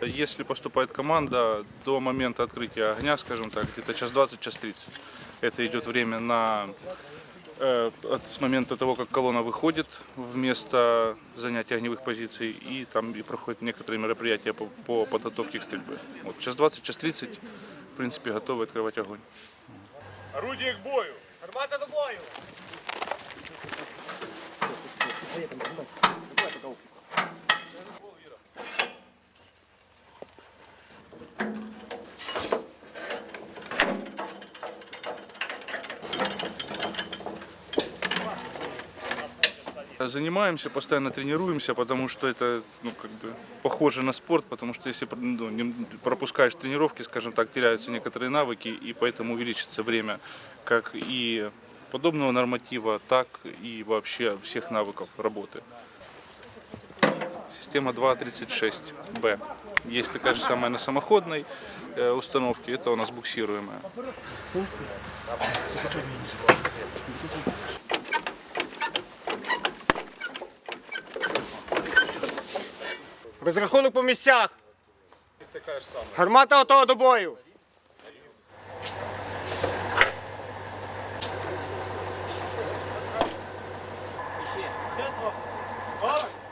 Если поступает команда, до момента открытия огня, скажем так, где-то час 20, час 30. Это идет время на э, от, с момента того, как колонна выходит в место занятия огневых позиций, и там и проходят некоторые мероприятия по, по подготовке к стрельбе. Вот час 20, час 30, в принципе, готовы открывать огонь. Орудие к бою. Гармата до бою. Занимаемся, постоянно тренируемся, потому что это ну, как бы похоже на спорт, потому что если ну, не- пропускаешь тренировки, скажем так, теряются некоторые навыки, и поэтому увеличится время как и подобного норматива, так и вообще всех навыков работы. система 236Б. Есть такая же самая на самоходной э, установке, это у нас буксируемая. Розрахунок по місцях. Гармата готова до бою. Ще.